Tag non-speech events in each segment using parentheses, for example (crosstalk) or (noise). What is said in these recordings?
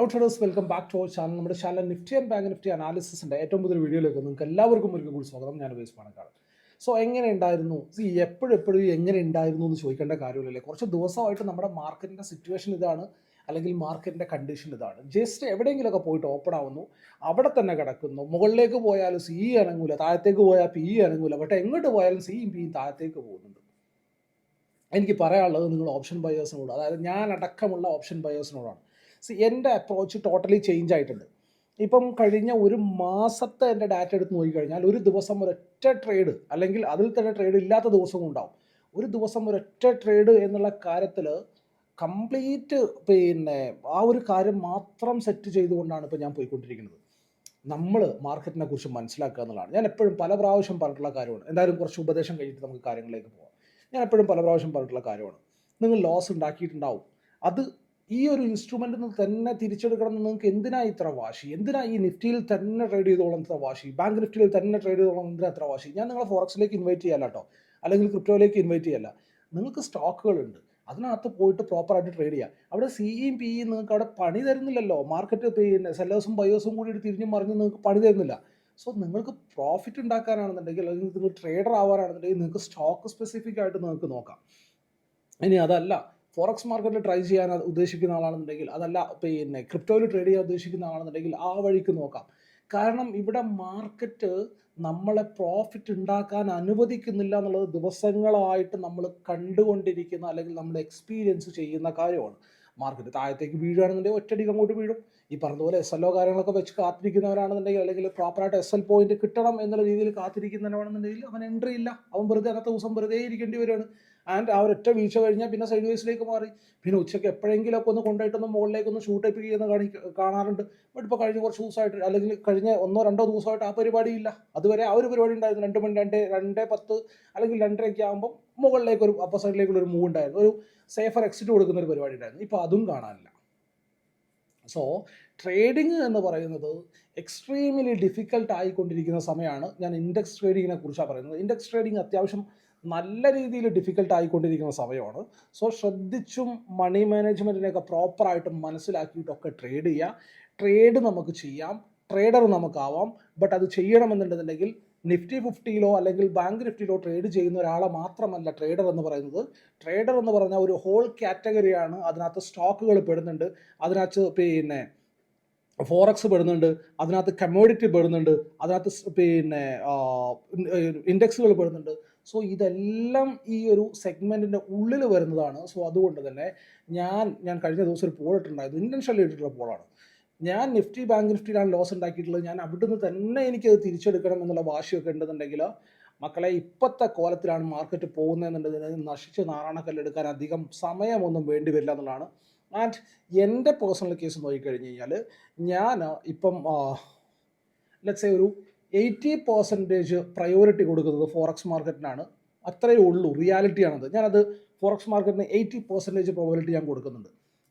Hello traders welcome back to our channel നമ്മുടെ channel Nifty and bank Nifty അനാലിസിന്റെ ഏറ്റവും പുതിയ വീഡിയോയിലേക്ക് നിങ്ങൾക്ക് എല്ലാവർക്കും ഒരിക്കൽ കൂടി സ്വാഗതം. ഞാൻ ഉപയോഗിച്ച് പാണക്കാട് സോ എങ്ങനെ ഉണ്ടായിരുന്നു? സീ എപ്പോഴും എപ്പോഴും എങ്ങനെ ഉണ്ടായിരുന്നു എന്ന് ചോദിക്കേണ്ട കാര്യമില്ലല്ലേ? കുറച്ച് ദിവസമായിട്ട് നമ്മുടെ മാർക്കറ്റിന്റെ സിറ്റുവേഷൻ ഇതാണ് അല്ലെങ്കിൽ മാർക്കറ്റിന്റെ കണ്ടീഷൻ ഇതാണ്. ജസ്റ്റ് എവിടെയെങ്കിലുമൊക്കെ പോയിട്ട് ഓപ്പൺ ആവുന്നു അവിടെ തന്നെ കിടക്കുന്നു. മുകളിലേക്ക് പോയാലും സി അനങ്ങൂല താഴത്തേക്ക് പോയാൽ പി അനങ്ങൂല ബട്ട് എങ്ങോട്ട് പോയാലും സിയും പിയും താഴത്തേക്ക് പോകുന്നുണ്ട്. എനിക്ക് പറയാനുള്ളത് നിങ്ങൾ ഓപ്ഷൻ ബയേഴ്സിനോട് അതായത് ഞാൻ അടക്കമുള്ള ഓപ്ഷൻ ബയേഴ്സിനോടാണ് എന്റെ അപ്രോച്ച് ടോട്ടലി ചേഞ്ച് ആയിട്ടുണ്ട്. ഇപ്പം കഴിഞ്ഞ ഒരു മാസത്തെ എന്റെ ഡാറ്റ എടുത്ത് നോക്കിക്കഴിഞ്ഞാൽ ഒരു ദിവസം ഒരൊറ്റ ട്രേഡ് അല്ലെങ്കിൽ അതിൽ തന്നെ ട്രേഡ് ഇല്ലാത്ത ദിവസവും ഉണ്ടാവും. ഒരു ദിവസം ഒരൊറ്റ ട്രേഡ് എന്നുള്ള കാര്യത്തിൽ കംപ്ലീറ്റ് പിന്നെ ആ ഒരു കാര്യം മാത്രം സെറ്റ് ചെയ്തുകൊണ്ടാണ് ഇപ്പോൾ ഞാൻ പോയിക്കൊണ്ടിരിക്കുന്നത്. നമ്മൾ മാർക്കറ്റിനെ കുറിച്ച് മനസ്സിലാക്കുക എന്നുള്ളതാണ്. ഞാൻ എപ്പോഴും പല പ്രാവശ്യം പറഞ്ഞിട്ടുള്ള കാര്യമാണ്. എന്തായാലും കുറച്ച് ഉപദേശം കഴിഞ്ഞിട്ട് നമുക്ക് കാര്യങ്ങളിലേക്ക് പോകാം ഞാൻ എപ്പോഴും പല പ്രാവശ്യം പറഞ്ഞിട്ടുള്ള കാര്യമാണ്. നിങ്ങൾ ലോസ് ഉണ്ടാക്കിയിട്ടുണ്ടാവും. അത് ഈ ഒരു ഇൻസ്ട്രുമെന്റിൽ നിന്ന് തന്നെ തിരിച്ചെടുക്കണം എന്ന് നിങ്ങൾക്ക് എന്തിനാ ഇത്ര വാശി? എന്തിനാ ഈ നിഫ്റ്റിയിൽ തന്നെ ട്രേഡ് ചെയ്തോളം ഇത്ര വാശി? ബാങ്ക് നിഫ്റ്റിയിൽ തന്നെ ട്രേഡ് ചെയ്തോളം എന്തിനാ ഇത്ര വാശി? ഞാൻ നിങ്ങളെ ഫോറക്സിലേക്ക് ഇൻവൈറ്റ് ചെയ്യല്ല കേട്ടോ. അല്ലെങ്കിൽ ക്രിപ്റ്റോയിലേക്ക് ഇൻവൈറ്റ് ചെയ്യല്ല നിങ്ങൾക്ക് സ്റ്റോക്കുകളുണ്ട് അതിനകത്ത് പോയിട്ട് പ്രോപ്പറായിട്ട് ട്രേഡ് ചെയ്യാം. അവിടെ സിയും പിയും നിങ്ങൾക്ക് അവിടെ പണി തരുന്നില്ലല്ലോ. മാർക്കറ്റ് പിന്നെ സെല്ലേഴ്സും ബയേഴ്സും കൂടി തിരിഞ്ഞു മറിഞ്ഞ് നിങ്ങൾക്ക് പണി തരുന്നില്ല. സോ നിങ്ങൾക്ക് പ്രോഫിറ്റ് ഉണ്ടാക്കാനാണെന്നുണ്ടെങ്കിൽ അല്ലെങ്കിൽ നിങ്ങൾ ട്രേഡർ ആവാനാണെന്നുണ്ടെങ്കിൽ നിങ്ങൾക്ക് സ്റ്റോക്ക് സ്പെസിഫിക് ആയിട്ട് നിങ്ങൾക്ക് നോക്കാം. ഇനി അതല്ല. ഫോറക്സ് മാർക്കറ്റിൽ ട്രൈ ചെയ്യാൻ ഉദ്ദേശിക്കുന്ന ആളാണെന്നുണ്ടെങ്കിൽ അതല്ല പിന്നെ ക്രിപ്റ്റോയിൽ ട്രേഡ് ചെയ്യാൻ ഉദ്ദേശിക്കുന്ന ആളാണെന്നുണ്ടെങ്കിൽ ആ വഴിക്ക് നോക്കാം. കാരണം ഇവിടെ മാർക്കറ്റ് നമ്മളെ പ്രോഫിറ്റ് ഉണ്ടാക്കാൻ അനുവദിക്കുന്നില്ല എന്നുള്ളത് ദിവസങ്ങളായിട്ട് നമ്മൾ കണ്ടുകൊണ്ടിരിക്കുന്ന അല്ലെങ്കിൽ നമ്മൾ എക്സ്പീരിയൻസ് ചെയ്യുന്ന കാര്യമാണ്. മാർക്കറ്റ് താഴത്തേക്ക് വീഴുകയാണെന്നുണ്ടെങ്കിൽ ഒറ്റയടിക്ക് അങ്ങോട്ട് വീഴും. ഈ പറഞ്ഞതുപോലെ എസ് എൽ ഒ കാര്യങ്ങളൊക്കെ വെച്ച് കാത്തിരിക്കുന്നവരാണെന്നുണ്ടെങ്കിൽ അല്ലെങ്കിൽ പ്രോപ്പറായിട്ട് എസ് എൽ പോയിന്റ് കിട്ടണം എന്നുള്ള രീതിയിൽ കാത്തിരിക്കുന്നവരാണെന്നുണ്ടെങ്കിൽ അവൻ എൻട്രി ഇല്ല. അവൻ വെറുതെ അന്നത്തെ ദിവസം വെറുതെ ഇരിക്കേണ്ടി വരികയാണ് ആൻഡ് ആ ഒരൊറ്റ വീഴ്ച കഴിഞ്ഞാൽ പിന്നെ സൈഡ് വൈസിലേക്ക് മാറി. പിന്നെ ഉച്ചയ്ക്ക് എപ്പോഴെങ്കിലും ഒക്കെ ഒന്ന് മുകളിലേക്ക് ഒന്ന് ഷൂട്ട് ടൈപ്പ് ചെയ്യുന്ന കാണി കാണാറുണ്ട്. ബട്ട് ഇപ്പോൾ കഴിഞ്ഞ കുറച്ച് ദിവസമായിട്ട് അല്ലെങ്കിൽ കഴിഞ്ഞ ഒന്നോ രണ്ടോ ദിവസമായിട്ട് ആ പരിപാടി ഇല്ല. അതുവരെ ആ ഒരു പരിപാടി ഉണ്ടായിരുന്നു. രണ്ട് മണി രണ്ട് രണ്ട് പത്ത് അല്ലെങ്കിൽ രണ്ടരയ്ക്ക് ആകുമ്പോൾ മുകളിലേക്ക് ഒരു അപ്പർ സൈഡിലേക്കുള്ള ഒരു മൂവ് ഉണ്ടായിരുന്നു. ഒരു സേഫർ എക്സിറ്റ് കൊടുക്കുന്ന ഒരു പരിപാടി ഉണ്ടായിരുന്നു. ഇപ്പോൾ അതും കാണാനില്ല. സോ ട്രേഡിങ് എന്ന് പറയുന്നത് എക്സ്ട്രീംലി ഡിഫിക്കൽട്ട് ആയിക്കൊണ്ടിരിക്കുന്ന സമയമാണ് ഞാൻ ഇൻഡെക്സ് ട്രേഡിങ്ങിനെ കുറിച്ചാണ് പറയുന്നത്. ഇൻഡെക്സ് ട്രേഡിംഗ് അത്യാവശ്യം നല്ല രീതിയിൽ ഡിഫിക്കൽട്ട് ആയിക്കൊണ്ടിരിക്കുന്ന സമയമാണ് സോ ശ്രദ്ധിച്ചും മണി മാനേജ്മെന്റിനെയൊക്കെ പ്രോപ്പറായിട്ട് മനസ്സിലാക്കിയിട്ടൊക്കെ ട്രേഡ് ചെയ്യുക ട്രേഡ് നമുക്ക് ചെയ്യാം ട്രേഡർ നമുക്കാവാം ബട്ട് അത് ചെയ്യണമെന്നുണ്ടെന്നുണ്ടെങ്കിൽ നിഫ്റ്റി ഫിഫ്റ്റിയിലോ അല്ലെങ്കിൽ ബാങ്ക് നിഫ്റ്റിയിലോ ട്രേഡ് ചെയ്യുന്ന ഒരാളെ മാത്രമല്ല ട്രേഡർ എന്ന് പറയുന്നത് ട്രേഡർ എന്ന് പറഞ്ഞാൽ ഒരു ഹോൾ കാറ്റഗറിയാണ് അതിനകത്ത് സ്റ്റോക്കുകൾ പെടുന്നുണ്ട് അതിനകത്ത് പിന്നെ ഫോറക്സ് പെടുന്നുണ്ട് അതിനകത്ത് കമ്മോഡിറ്റി പെടുന്നുണ്ട് അതിനകത്ത് പിന്നെ ഇൻഡെക്സുകൾ പെടുന്നുണ്ട് സോ ഇതെല്ലാം ഈ ഒരു സെഗ്മെന്റിന്റെ ഉള്ളിൽ വരുന്നതാണ്. സോ അതുകൊണ്ട് തന്നെ ഞാൻ ഞാൻ കഴിഞ്ഞ ദിവസം ഒരു പോൾ ഇട്ടിട്ടുണ്ടായിരുന്നു. ഇന്റൻഷ്യലി ഇട്ടിട്ടുള്ള പോളാണ് ഞാൻ നിഫ്റ്റി ബാങ്ക് നിഫ്റ്റിയിലാണ് ലോസ് ഉണ്ടാക്കിയിട്ടുള്ളത്. ഞാൻ അവിടുന്ന് തന്നെ എനിക്കത് തിരിച്ചെടുക്കണം എന്നുള്ള വാശിയൊക്കെ ഉണ്ടെന്നുണ്ടെങ്കിൽ മക്കളെ ഇപ്പോഴത്തെ കോലത്തിലാണ് മാർക്കറ്റ് പോകുന്നതെന്നുണ്ടെങ്കിൽ നശിച്ച് നാരായണക്കല്ലെടുക്കാൻ അധികം സമയമൊന്നും വേണ്ടി വരില്ല എന്നുള്ളതാണ്. ആൻഡ് എന്റെ പേഴ്സണൽ കേസ് നോക്കിക്കഴിഞ്ഞ് കഴിഞ്ഞാൽ ഞാൻ ഇപ്പം ലെറ്റ്സ് ഒരു എയ്റ്റി പെർസെന്റേജ് പ്രയോറിറ്റി കൊടുക്കുന്നത് ഫോറക്സ് മാർക്കറ്റിനാണ്. അത്രയേ ഉള്ളൂ റിയാലിറ്റി റിയാലിറ്റിയാണത് ഞാനത് ഫോറക്സ് മാർക്കറ്റിന് എയ്റ്റി പെർസെന്റേജ് പ്രോബിലിറ്റി ഞാൻ കൊടുക്കുന്നുണ്ട്.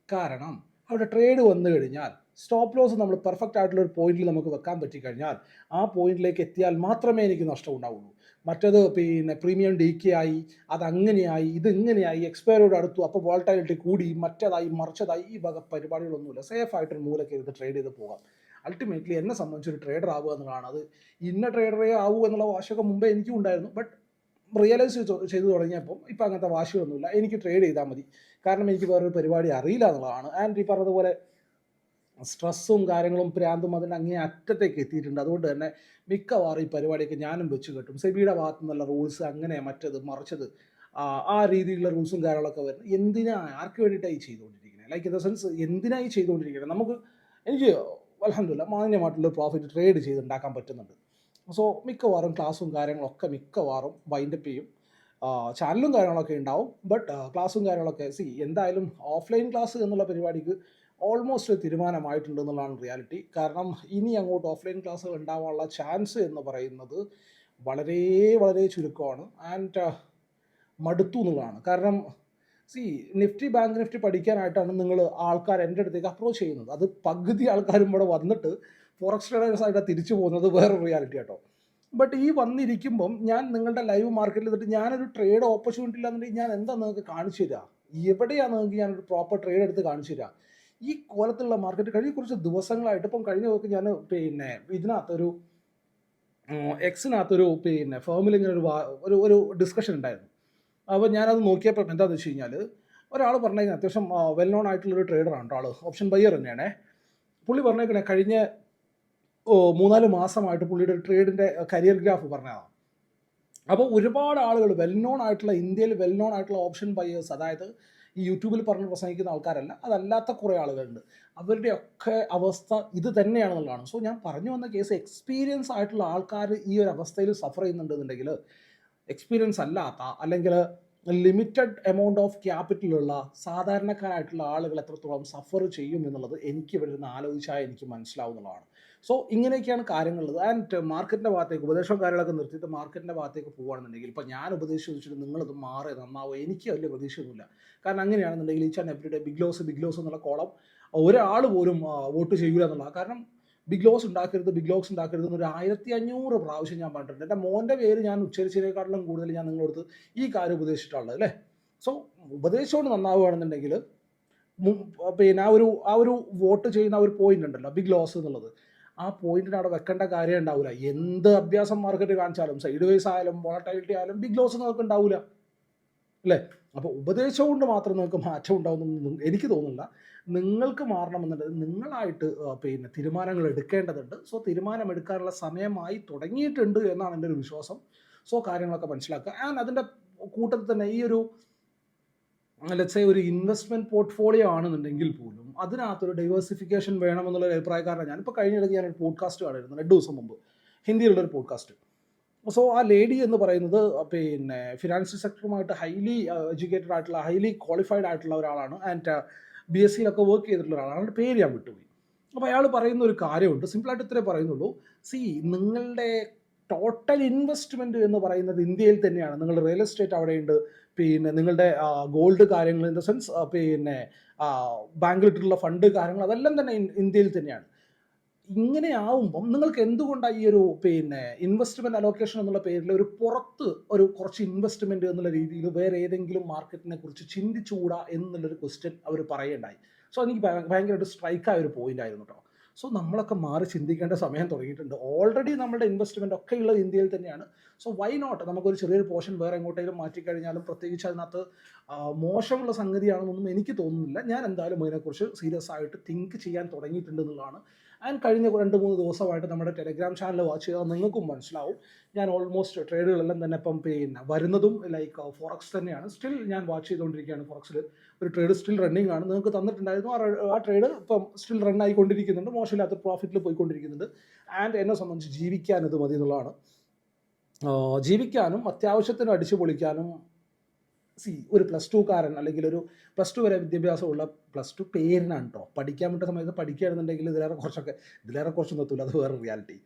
കാരണം അവിടെ ട്രേഡ് വന്നു കഴിഞ്ഞാൽ സ്റ്റോപ്പ് ലോസ് നമ്മൾ പെർഫെക്റ്റ് ആയിട്ടുള്ള ഒരു പോയിന്റിൽ നമുക്ക് വെക്കാൻ പറ്റിക്കഴിഞ്ഞാൽ ആ പോയിന്റിലേക്ക് എത്തിയാൽ മാത്രമേ എനിക്ക് നഷ്ടം ഉണ്ടാവുള്ളൂ. മറ്റത് പിന്നെ പ്രീമിയം ഡി കെ ആയി അത് അങ്ങനെയായി ഇത് ഇങ്ങനെയായി എക്സ്പയറിയോട് അടുത്തു അപ്പോൾ വോൾട്ടാലിറ്റി കൂടി മറ്റേതായി മറിച്ചതായി ഈ വക പരിപാടികളൊന്നുമില്ല. സേഫ് ആയിട്ടൊരു മൂലക്ക് ഇത് ട്രേഡ് ചെയ്ത് പോകാം. അൾട്ടിമേറ്റ്ലി എന്നെ സംബന്ധിച്ച് ഒരു ട്രേഡർ ആവുക എന്നുള്ളതാണ്. അത് ഇന്ന ട്രേഡറേ ആവുക എന്നുള്ള വാശിയൊക്കെ മുമ്പേ എനിക്കും ഉണ്ടായിരുന്നു. ബട്ട് റിയലൈസ് ചെയ്തു തുടങ്ങിയപ്പോൾ ഇപ്പം അങ്ങനത്തെ വാശിയൊന്നുമില്ല എനിക്ക് ട്രേഡ് ചെയ്താൽ മതി. കാരണം എനിക്ക് വേറൊരു പരിപാടി അറിയില്ല എന്നുള്ളതാണ്. ആൻഡ് ഈ പറഞ്ഞതുപോലെ സ്ട്രെസ്സും കാര്യങ്ങളും പ്രാന്തും അതിന്റെ അങ്ങേ അറ്റത്തേക്ക് എത്തിയിട്ടുണ്ട്. അതുകൊണ്ട് തന്നെ മിക്കവാറും ഈ പരിപാടിയൊക്കെ ഞാനും വെച്ച് കെട്ടും. സെബിയുടെ ഭാഗത്തു നിന്നുള്ള റൂൾസ് അങ്ങനെ മറ്റത് മറിച്ചത്. ആ രീതിയിലുള്ള റൂൾസും കാര്യങ്ങളൊക്കെ വരുന്നത്. എന്തിനാ ആർക്ക് വേണ്ടിയിട്ടാണ് ഈ ചെയ്തുകൊണ്ടിരിക്കുന്നത്? ലൈക്ക് ഇൻ ദ സെൻസ് എന്തിനായി ചെയ്തുകൊണ്ടിരിക്കുന്നത്? നമുക്ക് എനിക്ക് അലഹമില്ല മാന്യമായിട്ടുള്ള പ്രോഫിറ്റ് ട്രേഡ് ചെയ്ത് ഉണ്ടാക്കാൻ പറ്റുന്നുണ്ട്. സോ മിക്കവാറും ക്ലാസ്സും കാര്യങ്ങളൊക്കെ മിക്കവാറും വൈൻഡപ്പ് ചെയ്യും. ചാനലും കാര്യങ്ങളൊക്കെ ഉണ്ടാവും. ബട്ട് ക്ലാസ്സും കാര്യങ്ങളൊക്കെ സി എന്തായാലും ഓഫ്ലൈൻ ക്ലാസ് എന്നുള്ള പരിപാടിക്ക് ഓൾമോസ്റ്റ് തീരുമാനമായിട്ടുണ്ട് എന്നുള്ളതാണ് റിയാലിറ്റി കാരണം ഇനി അങ്ങോട്ട് ഓഫ്ലൈൻ ക്ലാസ്സുകൾ ഉണ്ടാവാനുള്ള ചാൻസ് എന്ന് പറയുന്നത് വളരെ വളരെ ചുരുക്കമാണ്. ആൻഡ് മടുത്തു എന്നുള്ളതാണ്. കാരണം സി നിഫ്റ്റി ബാങ്ക് നിഫ്റ്റി പഠിക്കാനായിട്ടാണ് നിങ്ങൾ ആൾക്കാർ എന്റെ അടുത്തേക്ക് അപ്രോച്ച് ചെയ്യുന്നത്. അത് പകുതി ആൾക്കാരും ഇവിടെ വന്നിട്ട് ഫോറക്സ് ട്രേഡേഴ്സ് ആയിട്ട് തിരിച്ചു പോകുന്നത് വേറെ റിയാലിറ്റി കേട്ടോ ബട്ട് ഈ വന്നിരിക്കുമ്പം ഞാൻ നിങ്ങളുടെ ലൈവ് മാർക്കറ്റിൽ എന്നിട്ട് ഞാനൊരു ട്രേഡ് ഓപ്പർച്യൂണിറ്റി ഇല്ലാന്നുണ്ടെങ്കിൽ ഞാൻ എന്താ നിങ്ങൾക്ക് കാണിച്ചു തരിക എവിടെയാണ് നിങ്ങൾക്ക് ഞാനൊരു പ്രോപ്പർ ട്രേഡ് എടുത്ത് കാണിച്ചു തരിക ഈ കോലത്തിലുള്ള മാർക്കറ്റ് കഴിഞ്ഞ കുറച്ച് ദിവസങ്ങളായിട്ട് ഇപ്പം കഴിഞ്ഞ ദിവസം ഞാൻ പിന്നെ ഇതിനകത്തൊരു എക്സിനകത്തൊരു പിന്നെ ഫേമിൽ ഇങ്ങനെ ഒരു ഒരു ഒരു ഡിസ്കഷൻ ഉണ്ടായിരുന്നു. അപ്പോൾ ഞാനത് നോക്കിയപ്പോൾ എന്താണെന്ന് വെച്ച് കഴിഞ്ഞാൽ ഒരാൾ പറഞ്ഞേക്കുന്നത് അത്യാവശ്യം വെൽ നോൺ ആയിട്ടുള്ളൊരു ട്രേഡറാണ് ആൾ ഓപ്ഷൻ ബയ്യർ തന്നെയാണ്. പുള്ളി പറഞ്ഞേക്കണേ കഴിഞ്ഞ മൂന്നാൽ മാസമായിട്ട് പുള്ളിയുടെ ട്രേഡിന്റെ കരിയർ ഗ്രാഫ് പറഞ്ഞതാണ്. അപ്പോൾ ഒരുപാട് ആളുകൾ വെൽ നോൺ ആയിട്ടുള്ള ഇന്ത്യയിൽ വെൽ നോൺ ആയിട്ടുള്ള ഓപ്ഷൻ ബയേഴ്സ് അതായത് ഈ യൂട്യൂബിൽ പറഞ്ഞ് പ്രസംഗിക്കുന്ന ആൾക്കാരല്ല അതല്ലാത്ത കുറേ ആളുകളുണ്ട്. അവരുടെയൊക്കെ അവസ്ഥ ഇത് തന്നെയാണെന്നുള്ളതാണ്. സോ ഞാൻ പറഞ്ഞു വന്ന കേസ് എക്സ്പീരിയൻസ് ആയിട്ടുള്ള ആൾക്കാർ ഈ ഒരു അവസ്ഥയിൽ സഫർ ചെയ്യുന്നുണ്ടെന്നുണ്ടെങ്കിൽ എക്സ്പീരിയൻസ് അല്ലാത്ത അല്ലെങ്കിൽ ലിമിറ്റഡ് എമൗണ്ട് ഓഫ് ക്യാപിറ്റലുള്ള സാധാരണക്കാരായിട്ടുള്ള ആളുകൾ എത്രത്തോളം സഫർ ചെയ്യും എന്നുള്ളത് എനിക്ക് ഇവിടെ നിന്ന് ആലോചിച്ചാൽ എനിക്ക് മനസ്സിലാവുന്നതാണ്. സോ ഇങ്ങനെയൊക്കെയാണ് കാര്യങ്ങളുള്ളത്. ആൻഡ് മാർക്കറ്റിന്റെ ഭാഗത്തേക്ക് ഉപദേശവും കാര്യങ്ങളൊക്കെ നിർത്തിയിട്ട് മാർക്കറ്റിന്റെ ഭാഗത്തേക്ക് പോകുകയാണെന്നുണ്ടെങ്കിൽ ഇപ്പോൾ ഞാൻ ഉപദേശിച്ച് വെച്ചിട്ട് നിങ്ങളത് മാറി നന്നാവും? എനിക്ക് വലിയ പ്രതീക്ഷയൊന്നുമില്ല. കാരണം അങ്ങനെയാണെന്നുണ്ടെങ്കിൽ ഈ and every big loss big loss എന്നുള്ള കോളം ഒരാൾ പോലും വോട്ട് ചെയ്യൂല എന്നുള്ളത് കാരണം ബിഗ് ലോസ് ഉണ്ടാക്കരുത് ബിഗ് ലോസ് ഉണ്ടാക്കരുത് എന്നൊരു ആയിരത്തി അഞ്ഞൂറ് പ്രാവശ്യം ഞാൻ പറഞ്ഞിട്ടുണ്ട്. എന്റെ മോന്റെ പേര് ഞാൻ ഉച്ചരിച്ചതിനേക്കാട്ടിലും കൂടുതൽ ഞാൻ നിങ്ങളടുത്ത് ഈ കാര്യം ഉപദേശിച്ചിട്ടുള്ളത് അല്ലേ? സോ ഉപദേശമോട് നന്നാവുകയാണെന്നുണ്ടെങ്കിൽ പിന്നെ ആ ഒരു ആ ഒരു വോട്ട് ചെയ്യുന്ന ഒരു പോയിന്റ് ഉണ്ടല്ലോ ബിഗ് ലോസ് എന്നുള്ളത്. ആ പോയിന്റിന് അവിടെ വെക്കേണ്ട കാര്യം ഉണ്ടാവില്ല എന്ത് അഭ്യാസം മാർക്കറ്റ് കാണിച്ചാലും സൈഡ് വൈസ് ആയാലും വോളറ്റൈലിറ്റി ആയാലും ബിഗ് ലോസ് നമുക്ക് ഉണ്ടാവില്ല. അല്ലേ? അപ്പോൾ ഉപദേശം കൊണ്ട് മാത്രം നിങ്ങൾക്ക് മാറ്റം ഉണ്ടാവുമെന്ന് എനിക്ക് തോന്നുന്നില്ല. നിങ്ങൾക്ക് മാറണമെന്നുണ്ടെങ്കിൽ നിങ്ങളായിട്ട് പിന്നെ തീരുമാനങ്ങൾ എടുക്കേണ്ടതുണ്ട്. സോ തീരുമാനമെടുക്കാനുള്ള സമയമായി തുടങ്ങിയിട്ടുണ്ട് എന്നാണ് എന്റെ ഒരു വിശ്വാസം. സോ കാര്യങ്ങളൊക്കെ മനസ്സിലാക്കുക. ആൻഡ് അതിന്റെ കൂട്ടത്തിൽ തന്നെ ഈ ഒരു ലെറ്റ്സേ ഒരു ഇൻവെസ്റ്റ്മെന്റ് പോർട്ട്ഫോളിയോ ആണെന്നുണ്ടെങ്കിൽ പോലും അതിനകത്തൊരു ഡൈവേഴ്സിഫിക്കേഷൻ വേണമെന്നുള്ള ഒരു അഭിപ്രായക്കാരനാണ് ഞാനിപ്പോൾ കഴിഞ്ഞിടയ്ക്ക് ഞാനൊരു പോഡ്കാസ്റ്റ് കാണായിരുന്നു. രണ്ട് ദിവസം മുമ്പ്. ഹിന്ദിയിലുള്ളൊരു പോഡ്കാസ്റ്റ് സോ ആ ലേഡി എന്ന് പറയുന്നത് പിന്നെ ഫിനാൻഷ്യൽ സെക്ടറുമായിട്ട് ഹൈലി എഡ്യൂക്കേറ്റഡ് ആയിട്ടുള്ള ഹൈലി ക്വാളിഫൈഡ് ആയിട്ടുള്ള ഒരാളാണ്. ആൻഡ് ബി എസ് സിയിലൊക്കെ വർക്ക് ചെയ്തിട്ടുള്ള ഒരാളാണ്. പേര് ഞാൻ വിട്ടുപോയി. അപ്പോൾ അയാൾ പറയുന്ന ഒരു കാര്യമുണ്ട് സിമ്പിളായിട്ട് ഇത്രേ പറയുന്നുള്ളൂ. സി നിങ്ങളുടെ ടോട്ടൽ ഇൻവെസ്റ്റ്മെന്റ് എന്ന് പറയുന്നത് ഇന്ത്യയിൽ തന്നെയാണ്. നിങ്ങൾ റിയൽ എസ്റ്റേറ്റ് അവിടെയുണ്ട്. പിന്നെ നിങ്ങളുടെ ഗോൾഡ് കാര്യങ്ങൾ ഇൻ ദ സെൻസ് പിന്നെ ബാങ്കിലിട്ടുള്ള ഫണ്ട് കാര്യങ്ങൾ അതെല്ലാം തന്നെ ഇന്ത്യയിൽ തന്നെയാണ്. ഇങ്ങനെ ആവുമ്പം നിങ്ങൾക്ക് എന്തുകൊണ്ടാണ് ഈ ഒരു പിന്നെ ഇൻവെസ്റ്റ്മെന്റ് അലോക്കേഷൻ എന്നുള്ള പേരിൽ ഒരു പുറത്ത് ഒരു കുറച്ച് ഇൻവെസ്റ്റ്മെന്റ് എന്നുള്ള രീതിയിൽ വേറെ ഏതെങ്കിലും മാർക്കറ്റിനെ കുറിച്ച് ചിന്തിച്ചുകൂടാ എന്നുള്ളൊരു ക്വസ്റ്റ്യൻ അവർ പറയേണ്ടായി. സോ എനിക്ക് ഭയ- ഭയങ്കരമായിട്ട് സ്ട്രൈക്കായ ഒരു പോയിന്റ് ആയിരുന്നു കേട്ടോ സോ നമ്മളൊക്കെ മാറി ചിന്തിക്കേണ്ട സമയം തുടങ്ങിയിട്ടുണ്ട്. ഓൾറെഡി നമ്മുടെ ഇൻവെസ്റ്റ്മെന്റ് ഒക്കെ ഉള്ളത് ഇന്ത്യയിൽ തന്നെയാണ്. സോ വൈ നോട്ട് നമുക്കൊരു ചെറിയൊരു പോർഷൻ വേറെ എങ്ങോട്ടെങ്കിലും മാറ്റിക്കഴിഞ്ഞാലും പ്രത്യേകിച്ച് അതിനകത്ത് മോശമുള്ള സംഗതിയാണെന്നൊന്നും എനിക്ക് തോന്നുന്നില്ല. ഞാൻ എന്തായാലും അതിനെക്കുറിച്ച് സീരിയസ് ആയിട്ട് തിങ്ക് ചെയ്യാൻ തുടങ്ങിയിട്ടുണ്ട് എന്നുള്ളതാണ് ആൻഡ് കഴിഞ്ഞ രണ്ട് മൂന്ന് ദിവസമായിട്ട് നമ്മുടെ ടെലിഗ്രാം ചാനൽ വാച്ച് ചെയ്താൽ നിങ്ങൾക്കും മനസ്സിലാവും. ഞാൻ ഓൾമോസ്റ്റ് ട്രേഡുകളെല്ലാം തന്നെ പമ്പ് പിന്നെ വരുന്നതും ലൈക്ക് ഫോറക്സ് തന്നെയാണ്. സ്റ്റിൽ ഞാൻ വാച്ച് ചെയ്തുകൊണ്ടിരിക്കുകയാണ് ഫോറക്സിൽ ഒരു ട്രേഡ് സ്റ്റിൽ റണ്ണിങ് ആണ്. നിങ്ങൾക്ക് തന്നിട്ടുണ്ടായിരുന്നു. ആ ട്രേഡ് ഇപ്പം സ്റ്റിൽ റൺ ആയിക്കൊണ്ടിരിക്കുന്നുണ്ട്. മോശമില്ലാത്ത പ്രോഫിറ്റിൽ പോയിക്കൊണ്ടിരിക്കുന്നുണ്ട്. ആൻഡ് എന്നെ സംബന്ധിച്ച് ജീവിക്കാൻ ഇത് മതി എന്നുള്ളതാണ്. ജീവിക്കാനും അത്യാവശ്യത്തിന് അടിച്ചു പൊളിക്കാനും സി ഒരു പ്ലസ് ടു കാരൻ അല്ലെങ്കിൽ ഒരു പ്ലസ് ടു വരെ വിദ്യാഭ്യാസമുള്ള പ്ലസ് ടു പേരിനാണ് കേട്ടോ പഠിക്കാൻ പറ്റുന്ന സമയത്ത് പഠിക്കുകയാണെന്നുണ്ടെങ്കിൽ ഇതിലേറെ കുറച്ചൊക്കെ ഇതിലേറെ കുറച്ചൊന്നും എത്തൂല. അത് വേറെ റിയാലിറ്റി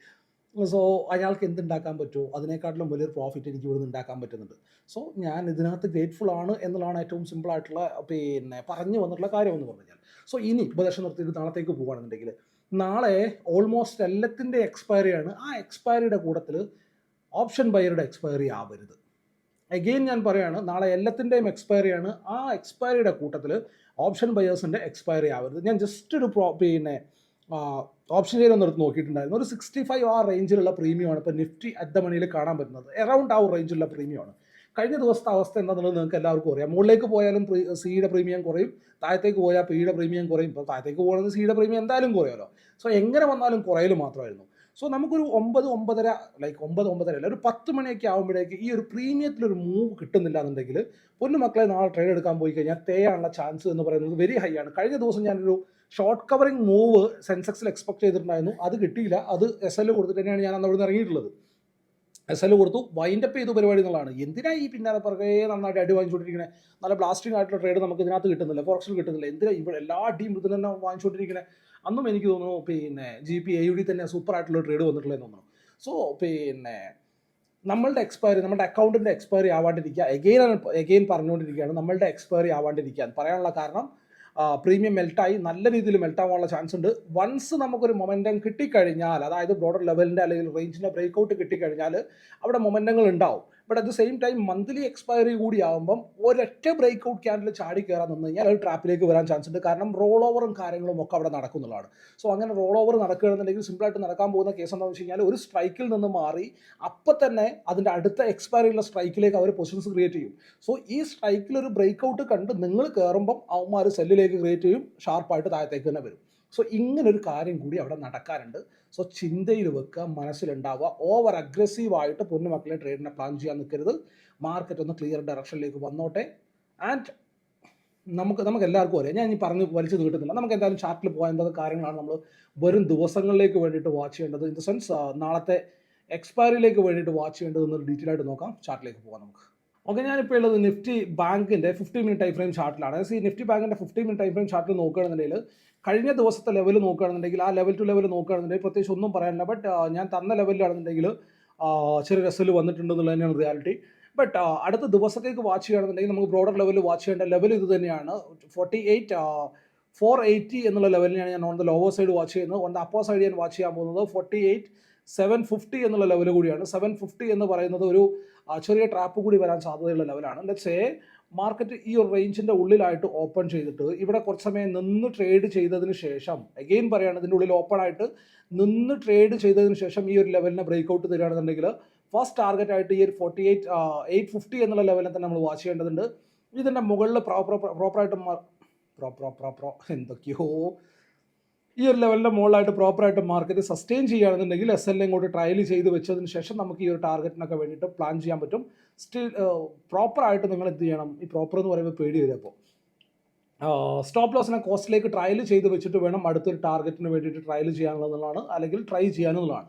സോ അയാൾക്ക് എന്തുണ്ടാക്കാൻ പറ്റുമോ? അതിനേക്കാട്ടിലും വലിയൊരു പ്രോഫിറ്റ് എനിക്ക് ഇവിടുന്ന് ഉണ്ടാക്കാൻ പറ്റുന്നുണ്ട്. സോ ഞാൻ ഇതിനകത്ത് ഗ്രേറ്റ്ഫുൾ ആണ് എന്നുള്ളതാണ് ഏറ്റവും സിമ്പിൾ ആയിട്ടുള്ള പിന്നെ പറഞ്ഞു വന്നിട്ടുള്ള കാര്യം എന്ന് പറഞ്ഞാൽ. സോ ഇനി ഉപദേശം നിർത്തിയിട്ട് നാളത്തേക്ക് പോകുകയാണെന്നുണ്ടെങ്കിൽ നാളെ ഓൾമോസ്റ്റ് എല്ലാത്തിന്റെ എക്സ്പയറിയാണ് ആ എക്സ്പയറിയുടെ കൂട്ടത്തിൽ ഓപ്ഷൻ ബയറുടെ എക്സ്പയറി ആവരുത്. അഗെയിൻ ഞാൻ പറയുകയാണ് നാളെ എല്ലാത്തിന്റെയും എക്സ്പയറി ആണ്. ആ എക്സ്പയറിയുടെ കൂട്ടത്തിൽ ഓപ്ഷൻ ബയേഴ്സിന്റെ എക്സ്പയറി ആവരുത്. ഞാൻ ജസ്റ്റ് ഒരു പ്രോ പിന്നെ ഓപ്ഷൻ ചെയ്ത് ഒന്ന് നോക്കിയിട്ടുണ്ടായിരുന്നു. ഒരു സിക്സ്റ്റി ഫൈവ് ആ റേഞ്ചിലുള്ള പ്രീമിയമാണ് ഇപ്പോൾ നിഫ്റ്റി അറ്റ് ദ മണിയിൽ കാണാൻ പറ്റുന്നത്. എറൗണ്ട് ആ റേഞ്ചിലുള്ള പ്രീമിയമാണ് കഴിഞ്ഞ ദിവസത്തെ അവസ്ഥ എന്താണെന്നുള്ളത് നിങ്ങൾക്ക് എല്ലാവർക്കും അറിയാം. മുകളിലേക്ക് പോയാലും സിയുടെ പ്രീമിയം കുറയും. താഴത്തേക്ക് പോയാൽ പിയുടെ പ്രീമിയം കുറയും. ഇപ്പോൾ താഴത്തേക്ക് പോകുന്നത് സിയുടെ പ്രീമിയം എന്തായാലും കുറയുമല്ലോ. സോ എങ്ങനെ വന്നാലും കുറയൽ മാത്രമായിരുന്നു. സോ നമുക്കൊരു ഒമ്പത് ഒമ്പതര ലൈക്ക് ഒമ്പത് ഒമ്പതര അല്ല ഒരു പത്ത് മണിയൊക്കെ ആകുമ്പോഴേക്ക് ഈ ഒരു പ്രീമിയത്തിലൊരു മൂവ് കിട്ടുന്നില്ല എന്നുണ്ടെങ്കിൽ പൊന്നു മക്കളെ നാളെ ട്രേഡ് എടുക്കാൻ പോയി കഴിഞ്ഞാൽ തേയാനുള്ള ചാൻസ് എന്ന് പറയുന്നത് വെരി ഹൈ ആണ്. കഴിഞ്ഞ ദിവസം ഞാനൊരു ഷോർട്ട് കവറിംഗ് മൂവ് സെൻസെക്സിൽ എക്സ്പെക്ട് ചെയ്തിട്ടുണ്ടായിരുന്നു. അത് കിട്ടിയില്ല. അത് എസ് എൽ കൊടുത്തിട്ട് തന്നെയാണ് ഞാൻ അന്ന് അവിടെ നിന്ന് ഇറങ്ങിയിട്ടുള്ളത്. എസ് എൽ കൊടുത്തു. വൈൻഡപ്പ് ചെയ്തു പരിപാടി എന്നുള്ളതാണ്. എന്തിനാ ഈ പിന്നാലെ പുറകെ നന്നായിട്ട് അടി വാങ്ങിച്ചുകൊണ്ടിരിക്കണേ? നല്ല ബ്ലാസ്റ്റിംഗ് ആയിട്ടുള്ള ട്രേഡ് നമുക്ക് ഇതിനകത്ത് കിട്ടുന്നില്ല. ഫോറക്സിൽ കിട്ടുന്നില്ല. എന്തിനാ ഇവിടെ എല്ലാ ടീം ഇതിൽ തന്നെ വാങ്ങിച്ചുകൊണ്ടിരിക്കണേ? അന്നും എനിക്ക് തോന്നുന്നു പിന്നെ ജി പി യു ഡി തന്നെ സൂപ്പർ ആയിട്ടുള്ള ട്രേഡ് വന്നിട്ടുള്ളതെന്ന് തോന്നുന്നു. സോ പിന്നെ നമ്മളുടെ എക്സ്പയറി നമ്മുടെ അക്കൗണ്ടിന്റെ എക്സ്പയറി ആവാണ്ടിരിക്കുക. എഗെയിൻ എഗെയിൻ പറഞ്ഞുകൊണ്ടിരിക്കുകയാണ് നമ്മളുടെ എക്സ്പയറി ആവാണ്ടിരിക്കുക. പറയാനുള്ള കാരണം പ്രീമിയം മെൽട്ടായി നല്ല രീതിയിൽ മെൽട്ടാവാനുള്ള ചാൻസ് ഉണ്ട്. വൺസ് നമുക്കൊരു മൊമെന്റം കിട്ടിക്കഴിഞ്ഞാൽ അതായത് ബ്രോഡർ ലെവലിന്റെ അല്ലെങ്കിൽ റേഞ്ചിന്റെ ബ്രേക്ക് ഔട്ട് കിട്ടിക്കഴിഞ്ഞാൽ അവിടെ മൊമെന്റങ്ങൾ ഉണ്ടാവും. But at the same time monthly expiry കൂടി ആകുമ്പം ഒരൊറ്റ ബ്രേക്ക് ഔട്ട് ക്യാൻഡിൽ ചാടി കയറാൻ നിന്ന് കഴിഞ്ഞാൽ അത് ട്രാപ്പിലേക്ക് വരാൻ ചാൻസ് ഉണ്ട്. കാരണം റോൾ ഓവറും കാര്യങ്ങളും ഒക്കെ അവിടെ നടക്കുന്നുള്ളതാണ്. സോ അങ്ങനെ റോൾ ഓവർ നടക്കുകയാണെന്നുണ്ടെങ്കിൽ സിമ്പിളായിട്ട് നടക്കാൻ പോകുന്ന കേസ് എന്താണെന്ന് വെച്ച് കഴിഞ്ഞാൽ ഒരു സ്ട്രൈക്കിൽ നിന്ന് മാറി അപ്പം തന്നെ അതിന്റെ അടുത്ത എക്സ്പയറി ഉള്ള സ്ട്രൈക്കിലേക്ക് അവർ പൊസിഷൻസ് ക്രിയേറ്റ് ചെയ്യും. സോ ഈ സ്ട്രൈക്കിൽ ഒരു ബ്രേക്ക് ഔട്ട് കണ്ട് നിങ്ങൾ കയറുമ്പം അവന്മാർ സെല്ലിലേക്ക് ക്രിയേറ്റ് ചെയ്യും ഷാർപ്പായിട്ട് താഴത്തേക്ക് തന്നെ വരും. സോ ഇങ്ങനൊരു കാര്യം കൂടി അവിടെ നടക്കാറുണ്ട് സോ ചിന്തയിൽ വെക്കുക മനസ്സിലുണ്ടാവുക ഓവർ അഗ്രസീവായിട്ട് പൊന്നു മക്കളെ ട്രേഡിനെ പ്ലാൻ ചെയ്യാൻ നിൽക്കരുത്. മാർക്കറ്റ് ഒന്ന് ക്ലിയർ ഡയറക്ഷനിലേക്ക് വന്നോട്ടെ. ആൻഡ് നമുക്ക് നമുക്ക് എല്ലാവർക്കും അറിയാം. ഞാൻ ഈ പറഞ്ഞ് വലിച്ചു നീട്ടുന്നില്ല. നമുക്ക് എന്തായാലും ചാർട്ടിൽ പോകാൻ എന്തൊക്കെ കാര്യങ്ങളാണ് നമ്മൾ വരും ദിവസങ്ങളിലേക്ക് വേണ്ടിയിട്ട് വാച്ച് ചെയ്യേണ്ടത്. ഇൻ ദ സെൻസ് നാളത്തെ എക്സ്പയറിയിലേക്ക് വേണ്ടിയിട്ട് വാച്ച് ചെയ്യേണ്ടത് എന്നൊരു ഡീറ്റെയിൽ ആയിട്ട് നോക്കാം. ചാർട്ടിലേക്ക് പോകാം നമുക്ക്. ഓക്കെ ഞാനിപ്പോൾ ഉള്ളത് നിഫ്റ്റി ബാങ്കിന്റെ ഫിഫ്റ്റി മിനിറ്റ് ടൈം ഫ്രെയിം ചാർട്ടിലാണ് ഈ നിഫ്റ്റി ബാങ്കിന്റെ ഫിഫ്റ്റി മിനിറ്റ് ടൈം ഫ്രെയിം ചാർട്ടിൽ നോക്കുകയാണെന്നുണ്ടെങ്കിൽ കഴിഞ്ഞ ദിവസത്തെ ലെവൽ നോക്കുകയാണെന്നുണ്ടെങ്കിൽ ആ ലെവൽ ടു ലെവൽ നോക്കുകയാണെന്നുണ്ടെങ്കിൽ പ്രത്യേകിച്ച് ഒന്നും പറയാനില്ല. ബട്ട് ഞാൻ തന്ന ലെവലിലാണെന്നുണ്ടെങ്കിൽ ചെറിയ രസൽ വന്നിട്ടുണ്ടെന്നുള്ളത് തന്നെയാണ് റിയാലിറ്റി ബട്ട് അടുത്ത ദിവസത്തേക്ക് വാച്ച് ചെയ്യുകയാണെന്നുണ്ടെങ്കിൽ നമുക്ക് ബ്രോഡർ ലെവലിൽ വാച്ച് ചെയ്യേണ്ട ലെവൽ ഇത് തന്നെയാണ്. ഫോർട്ടി എയ്റ്റ് ഫോർ എയ്റ്റി എന്നുള്ള ലെവലിനെയാണ് ഞാൻ on the lower side watch ചെയ്യുന്നത്. ഓൺ ദ അപ്പർ സൈഡ് ഞാൻ വാച്ച് ചെയ്യാൻ പോകുന്നത് ഫോർട്ടി എയ്റ്റ് സെവൻ ഫിഫ്റ്റി എന്നുള്ള ലെവൽ കൂടിയാണ്. സെവൻ ഫിഫ്റ്റി എന്ന് പറയുന്നത് ഒരു ചെറിയ ട്രാപ്പ് കൂടി വരാൻ സാധ്യതയുള്ള ലെവലാണ് ലെറ്റ്സ് മാർക്കറ്റ് ഈ ഒരു റേഞ്ചിന്റെ ഉള്ളിലായിട്ട് ഓപ്പൺ ചെയ്തിട്ട് ഇവിടെ കുറച്ച് സമയം നിന്ന് ട്രേഡ് ചെയ്തതിന് ശേഷം അഗെയിൻ പറയുകയാണ് ഇതിന്റെ ഉള്ളിൽ ഓപ്പൺ ആയിട്ട് നിന്ന് ട്രേഡ് ചെയ്തതിന് ശേഷം ഈ ഒരു ലെവലിനെ ബ്രേക്ക് ഔട്ട് തരികയാണെന്നുണ്ടെങ്കിൽ ഫസ്റ്റ് ടാർഗറ്റ് ആയിട്ട് ഈ ഒരു ഫോർട്ടി എയ്റ്റ് എയ്റ്റ് ഫിഫ്റ്റി എന്നുള്ള ലെവലിനെ തന്നെ നമ്മൾ വാച്ച് ചെയ്യേണ്ടതുണ്ട്. ഇതിന്റെ മുകളിൽ പ്രോപ്പർ പ്രോപ്പറായിട്ട് പ്രോപ്പറോ പ്രോപ്പറോ പ്രോ പ്രോ എന്തൊക്കെയോ ഈ ഒരു ലെവലിന്റെ മുകളിലായിട്ട് പ്രോപ്പറായിട്ട് മാർക്കറ്റ് സസ്റ്റെയിൻ ചെയ്യുകയാണെന്നുണ്ടെങ്കിൽ എസ് എൽ ഇങ്ങോട്ട് ട്രയൽ ചെയ്ത് വെച്ചതിന് ശേഷം നമുക്ക് ഈ ഒരു ടാർഗറ്റിനൊക്കെ വേണ്ടിയിട്ട് പ്ലാൻ ചെയ്യാൻ പറ്റും. സ്റ്റിൽ പ്രോപ്പറായിട്ട് നിങ്ങൾ എന്ത് ചെയ്യണം? ഈ പ്രോപ്പർ എന്ന് പറയുമ്പോൾ പേടി വരും അപ്പോൾ സ്റ്റോപ്പ് ലോസിനെ കോസ്റ്റിലേക്ക് ട്രയൽ ചെയ്ത് വെച്ചിട്ട് വേണം അടുത്തൊരു ടാർഗറ്റിന് വേണ്ടിയിട്ട് ട്രയൽ ചെയ്യാനുള്ളതാണ് അല്ലെങ്കിൽ ട്രൈ ചെയ്യാനുള്ളതാണ്.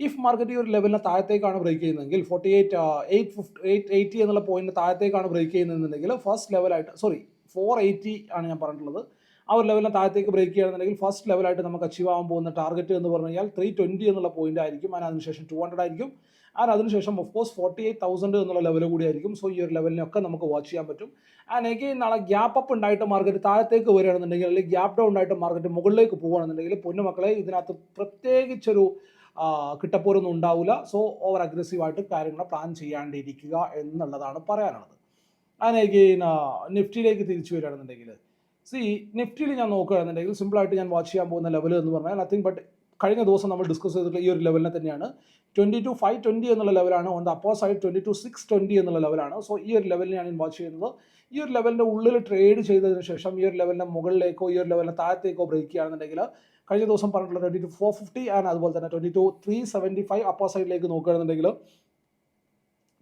ഇഫ് മാർക്കറ്റ് ഈ ഒരു ലെവലിനെ താഴത്തേക്കാണ് ബ്രേക്ക് ചെയ്യുന്നതെങ്കിൽ forty eight eight fifty eight eighty എന്നുള്ള പോയിന്റ് താഴത്തേക്കാണ് ബ്രേക്ക് ചെയ്യുന്നതെന്നുണ്ടെങ്കിൽ ഫസ്റ്റ് ലെവലായിട്ട് സോറി ഫോർ എയ്റ്റി ആണ് ഞാൻ പറഞ്ഞിട്ടുള്ളത്. ആ ഒരു ലെവലിനെ താഴത്തേക്ക് ബ്രേക്ക് ചെയ്യുകയാണെന്നുണ്ടെങ്കിൽ ഫസ്റ്റ് ലെവലായിട്ട് നമുക്ക് അച്ചീവ് ആകാൻ പോകുന്ന ടാർഗറ്റ് എന്ന് പറഞ്ഞു കഴിഞ്ഞാൽ ത്രീ ട്വന്റി എന്നുള്ള പോയിന്റ് ആയിരിക്കും. അതിന് അതിനുശേഷം ടു ഹൺഡ്രഡ് ആയിരിക്കും. ആൻഡ് അതിനുശേഷം of course forty eight thousand എന്നുള്ള ലെവൽ കൂടി ആയിരിക്കും. സോ ഈ ഒരു ലെവലിനൊക്കെ നമുക്ക് വാച്ച് ചെയ്യാൻ പറ്റും. ആൻഡ് എഗെയിൻ നാളെ ഗ്യാപ്പ് അപ്പ് ഉണ്ടായിട്ട് മാർക്കറ്റ് താഴത്തേക്ക് വരികയാണെന്നുണ്ടെങ്കിൽ അല്ലെങ്കിൽ ഗ്യാപ്പ് ഡൗൺ ആയിട്ട് മാർക്കറ്റ് മുകളിലേക്ക് പോകുകയാണെന്നുണ്ടെങ്കിൽ പൊന്നുമക്കളെ ഇതിനകത്ത് പ്രത്യേകിച്ചൊരു കിട്ടപ്പോരൊന്നും ഉണ്ടാവില്ല സോ ഓവർ അഗ്രസീവ് ആയിട്ട് കാര്യങ്ങൾ പ്ലാൻ ചെയ്യാണ്ടിരിക്കുക എന്നുള്ളതാണ് പറയാനുള്ളത്. ആൻഡ് എനിക്ക് നിഫ്റ്റിയിലേക്ക് തിരിച്ചു വരികയാണെന്നുണ്ടെങ്കിൽ സി നിഫ്റ്റിയിൽ ഞാൻ നോക്കുകയാണെന്നുണ്ടെങ്കിൽ സിമ്പിളായിട്ട് ഞാൻ വാച്ച് ചെയ്യാൻ പോകുന്ന ലെവൽ എന്ന് പറഞ്ഞാൽ നത്തിങ് ബട്ട് കഴിഞ്ഞ ദിവസം നമ്മൾ ഡിസ്കസ് ചെയ്തിട്ടുള്ള ഈ ഒരു ലെവലിനെ തന്നെയാണ്. ട്വന്റി ടു ഫൈവ് ട്വന്റി എന്നുള്ള ലെവലാണ് on the upper side twenty two six twenty എന്നുള്ള ലെവലാണ് സോ ഈ ഒരു ലെവലിനെയാണ് ഞാൻ വാച്ച് ചെയ്യുന്നത്. ഈ ഒരു ലെവലിന്റെ ഉള്ളിൽ ട്രേഡ് ചെയ്തതിന് ശേഷം ഈ ഒരു ലെവലിന്റെ മുകളിലേക്കോ ഈ ഒരു ലെവലിന്റെ താഴത്തേക്കോ ബ്രേക്ക് ചെയ്യുകയാണെന്നുണ്ടെങ്കിൽ കഴിഞ്ഞ ദിവസം പറഞ്ഞിട്ടുള്ള twenty two four fifty and അതുപോലെ തന്നെ twenty two three seventy five upper സൈഡിലേക്ക് നോക്കുകയാണെന്നുണ്ടെങ്കിൽ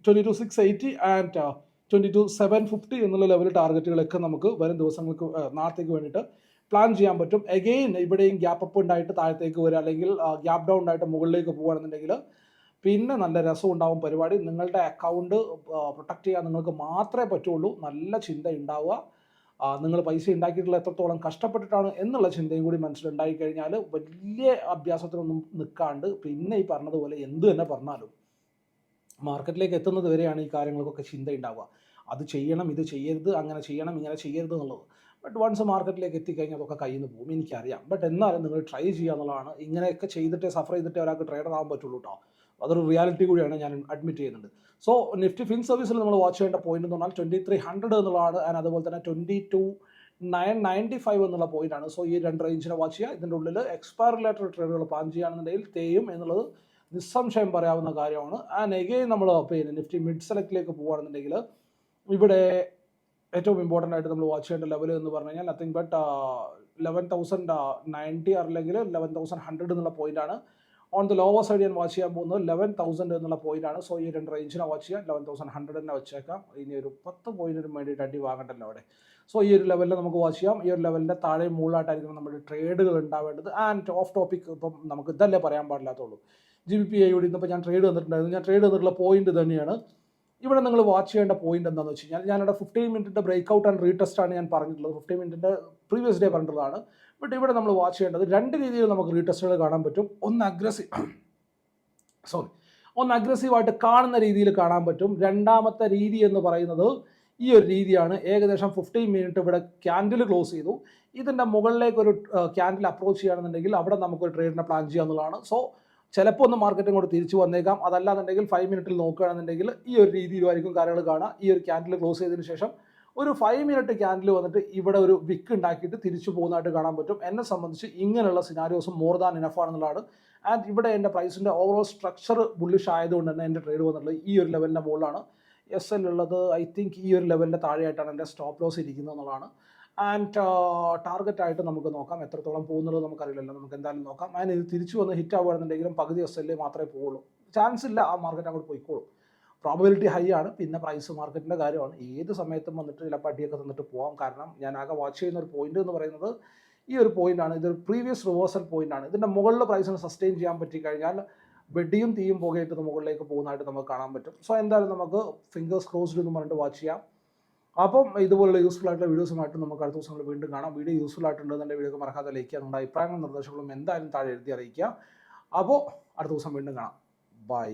twenty two six eighty and twenty two seven fifty എന്നുള്ള ലെവൽ ടാർഗറ്റുകളൊക്കെ നമുക്ക് വരും ദിവസങ്ങൾക്ക് നാളത്തേക്ക് വേണ്ടിയിട്ട് പ്ലാൻ ചെയ്യാൻ പറ്റും. എഗെയിൻ ഇവിടെയും ഗ്യാപ്പ് അപ്പ് ഉണ്ടായിട്ട് താഴത്തേക്ക് വരിക അല്ലെങ്കിൽ ഗ്യാപ്പ് ഡൗൺ ഉണ്ടായിട്ട് മുകളിലേക്ക് പോകുകയാണെന്നുണ്ടെങ്കിൽ പിന്നെ നല്ല രസം ഉണ്ടാവും പരിപാടി. നിങ്ങളുടെ അക്കൗണ്ട് പ്രൊട്ടക്റ്റ് ചെയ്യാൻ നിങ്ങൾക്ക് മാത്രമേ പറ്റുള്ളൂ. നല്ല ചിന്ത ഉണ്ടാവുക. നിങ്ങൾ പൈസ ഉണ്ടാക്കിയിട്ടുള്ള എത്രത്തോളം കഷ്ടപ്പെട്ടിട്ടാണ് എന്നുള്ള ചിന്തയും കൂടി മനസ്സിലുണ്ടായി കഴിഞ്ഞാൽ വലിയ അഭ്യാസത്തിനൊന്നും നിൽക്കാണ്ട് പിന്നെ ഈ പറഞ്ഞതുപോലെ എന്ത് തന്നെ പറഞ്ഞാലും മാർക്കറ്റിലേക്ക് എത്തുന്നത് വരെയാണ് ഈ കാര്യങ്ങൾക്കൊക്കെ ചിന്ത ഉണ്ടാവുക. അത് ചെയ്യണം ഇത് ചെയ്യരുത് അങ്ങനെ ചെയ്യണം ഇങ്ങനെ ചെയ്യരുത് എന്നുള്ളത്. ബട്ട് വൺസ് മാർക്കറ്റിലേക്ക് എത്തിക്കഴിഞ്ഞാൽ അതൊക്കെ കയ്യിൽ നിന്ന് പോകും എനിക്കറിയാം. ബട്ട് എന്നാലും നിങ്ങൾ ട്രൈ ചെയ്യുക എന്നുള്ളതാണ്. ഇങ്ങനെയൊക്കെ ചെയ്തിട്ട് സഫർ ചെയ്തിട്ട് ഒരാൾക്ക് ട്രേഡർ ആകാൻ പറ്റുള്ളൂ കേട്ടോ അതൊരു റിയാലിറ്റി കൂടിയാണ് ഞാൻ അഡ്മിറ്റ് ചെയ്യുന്നുണ്ട്. സോ നിഫ്റ്റി ഫിൻ സർവീസിൽ നമ്മൾ വാച്ച് ചെയ്യേണ്ട പോയിന്റ് എന്ന് പറഞ്ഞാൽ ട്വന്റി ത്രീ ഹൺഡ്രഡ് എന്നുള്ളതാണ്. ആൻഡ് അതുപോലെ തന്നെ twenty two nine ninety five എന്നുള്ള പോയിന്റ് ആണ്. സോ ഈ രണ്ട് റേഞ്ചിനെ വാച്ച് ചെയ്യുക. ഇതിന്റെ ഉള്ളിൽ എക്സ്പയർ റിലേറ്റഡ് ട്രേഡുകൾ പ്ലാൻ ചെയ്യുകയാണെന്നുണ്ടെങ്കിൽ തേയും എന്നുള്ളത് നിസ്സംശയം പറയാവുന്ന കാര്യമാണ്. ആൻഡ് എഗെയിൻ നമ്മൾ പിന്നെ നിഫ്റ്റി മിഡ് സെലക്റ്റിലേക്ക് പോകുകയാണെന്നുണ്ടെങ്കിൽ ഇവിടെ ഏറ്റവും ഇമ്പോർട്ടന്റ് ആയിട്ട് നമ്മൾ വാച്ച് ചെയ്യേണ്ട ലെവൽ എന്ന് പറഞ്ഞു കഴിഞ്ഞാൽ nothing but eleven thousand ninety അല്ലെങ്കിൽ ലെവൻ തൗസൻഡ് ഹൺഡ്രഡ് എന്നുള്ള പോയിന്റാണ് ഓൺ ദ ലോവർ സൈഡ് ഞാൻ വാച്ച് ചെയ്യാൻ പോകുന്നത് ലെവൻ തൗസൻഡ് എന്നുള്ള പോയിന്റാണ് സോ ഈ രണ്ട് റേഞ്ചിനെ വാച്ച് ചെയ്യാം. ലെവൻ തൗസൻഡ് ഹൺഡ്രഡ് തന്നെ വെച്ചേക്കാം. ഇനി ഒരു പത്ത് പോയിന്റിന് വേണ്ടിയിട്ട് അടി വാങ്ങണ്ടല്ലോ അവിടെ. സോ ഈ ഒരു ലെവലിൽ നമുക്ക് വാച്ച് ചെയ്യാം. ഈ ഒരു ലെവലിന്റെ താഴെ മുകളിലായിട്ടായിരിക്കും നമ്മുടെ ട്രേഡുകൾ ഉണ്ടാവേണ്ടത്. ആൻഡ് ഓഫ് ടോപ്പിക് ഇപ്പം നമുക്ക് ഇതല്ലേ പറയാൻ പാടില്ലാത്തുള്ളൂ. ജി ബി പി ഐ കൂടി ഇന്നിപ്പോൾ ഞാൻ ട്രേഡ് തന്നിട്ടുണ്ടായിരുന്നു ഞാൻ ട്രേഡ് തന്നിട്ടുള്ള പോയിന്റ് തന്നെയാണ്. ഇവിടെ നിങ്ങൾ വാച്ച് ചെയ്യേണ്ട പോയിന്റ് എന്താണെന്ന് വെച്ച് കഴിഞ്ഞാൽ ഞാനിവിടെ ഫിഫ്റ്റീൻ മിനിറ്റിന്റെ ബ്രേക്ക് ഔട്ട് ആൻഡ് റീടെസ്റ്റ് ആണ് ഞാൻ പറഞ്ഞിട്ടുള്ളത്. ഫിഫ്റ്റീൻ മിനിറ്റിന്റെ പ്രീവിയസ് ഡേ പറഞ്ഞിട്ടുള്ളതാണ്. ബട്ട് ഇവിടെ നമ്മൾ വാച്ച് ചെയ്യേണ്ടത് രണ്ട് രീതിയിൽ നമുക്ക് റീടെസ്റ്റുകൾ കാണാൻ പറ്റും. ഒന്ന് അഗ്രസീവ് സോറി (coughs) ഒന്ന് അഗ്രസീവായിട്ട് കാണുന്ന രീതിയിൽ കാണാൻ പറ്റും. രണ്ടാമത്തെ രീതി എന്ന് പറയുന്നത് ഈ ഒരു രീതിയാണ്. ഏകദേശം ഫിഫ്റ്റീൻ മിനിറ്റ് ഇവിടെ ക്യാൻഡിൽ ക്ലോസ് ചെയ്തു. ഇതിന്റെ മുകളിലേക്ക് ഒരു ക്യാൻഡിൽ അപ്രോച്ച് ചെയ്യുകയാണെന്നുണ്ടെങ്കിൽ അവിടെ നമുക്കൊരു ട്രേഡിനെ പ്ലാൻ ചെയ്യാന്നുള്ളതാണ് സോ ചിലപ്പോൾ ഒന്ന് മാർക്കറ്റ് ഇങ്ങോട്ട് തിരിച്ചു വന്നേക്കാം. അതല്ലാന്നുണ്ടെങ്കിൽ ഫൈവ് മിനിറ്റിൽ നോക്കുകയാണെന്നുണ്ടെങ്കിൽ ഈ ഒരു രീതിയിലായിരിക്കും കാര്യങ്ങൾ കാണുക. ഈ ഒരു ക്യാൻഡിൽ ക്ലോസ് ചെയ്തതിന് ശേഷം ഒരു ഫൈവ് മിനിറ്റ് ക്യാൻഡിൽ വന്നിട്ട് ഇവിടെ ഒരു വിക്ക് ഉണ്ടാക്കിയിട്ട് തിരിച്ചു പോകുന്നതായിട്ട് കാണാൻ പറ്റും. എന്നെ സംബന്ധിച്ച് ഇങ്ങനെയുള്ള സിനാരിയോസ് മോർ ദാൻ ഇനഫ് ആണെന്നുള്ളതാണ്. ആൻഡ് ഇവിടെ എന്റെ പ്രൈസിന്റെ ഓവറോൾ സ്ട്രക്ചർ ബുള്ളിഷ് ആയതുകൊണ്ട് തന്നെ എന്റെ ട്രേഡ് വന്നിട്ടുള്ളത് ഈ ഒരു ലെവലിന്റെ മുകളിലാണ്. എസ് എൽ ഉള്ളത് ഐ തിങ്ക് ഈ ഒരു ലെവലിന്റെ താഴെയായിട്ടാണ് എന്റെ സ്റ്റോപ്പ് ലോസ് ഇരിക്കുന്നത് എന്നുള്ളതാണ്. ആൻഡ് ടാർഗറ്റ് ആയിട്ട് നമുക്ക് നോക്കാം. എത്രത്തോളം പോകുന്നുള്ളത് നമുക്കറിയില്ലല്ലോ. നമുക്ക് എന്തായാലും നോക്കാം. ആൻഡ് ഇത് തിരിച്ചു വന്ന് ഹിറ്റ് ആവുകയാണെന്നുണ്ടെങ്കിലും പകുതി എസ് മാത്രമേ പോകുള്ളൂ ചാൻസ് ഇല്ല ആ മാർക്കറ്റ് അങ്ങോട്ട് പോയിക്കോളും. പ്രോബിലിറ്റി ഹൈ ആണ്. പിന്നെ പ്രൈസ് മാർക്കറ്റിന്റെ കാര്യമാണ്. ഏത് സമയത്തും വന്നിട്ട് ചില അടിയൊക്കെ തന്നിട്ട് പോകാം കാരണം ഞാൻ ആകെ വാച്ച് ചെയ്യുന്ന ഒരു പോയിന്റ് എന്ന് പറയുന്നത് ഈ ഒരു പോയിന്റ് ആണ്. ഇതൊരു പ്രീവിയസ് റിവേഴ്സൽ പോയിന്റ് ആണ്. ഇതിന്റെ മുകളിൽ പ്രൈസിന് സസ്റ്റെയിൻ ചെയ്യാൻ പറ്റി കഴിഞ്ഞാൽ വെടിയും തീയും പുകയിട്ട് മുകളിലേക്ക് പോകുന്നതായിട്ട് നമുക്ക് കാണാൻ പറ്റും. സോ എന്തായാലും നമുക്ക് ഫിംഗേഴ്സ് ക്ലോസ്ഡ് എന്ന് പറഞ്ഞിട്ട് വാച്ച് ചെയ്യാം. അപ്പം ഇതുപോലുള്ള യൂസ്ഫുൾ ആയിട്ടുള്ള വീഡിയോസുമായിട്ട് നമുക്ക് അടുത്ത ദിവസങ്ങൾ വീണ്ടും കാണാം. വീഡിയോ യൂസ്ഫുൾ ആയിട്ടുണ്ടെന്നുണ്ടെങ്കിൽ വീഡിയോ മറക്കാതെ ലൈക്ക് ചെയ്യുക. നമ്മുടെ അഭിപ്രായങ്ങളും നിർദ്ദേശങ്ങളും എന്തായാലും താഴെ എഴുതി അറിയിക്കുക. അപ്പോൾ അടുത്ത ദിവസം വീണ്ടും കാണാം. ബൈ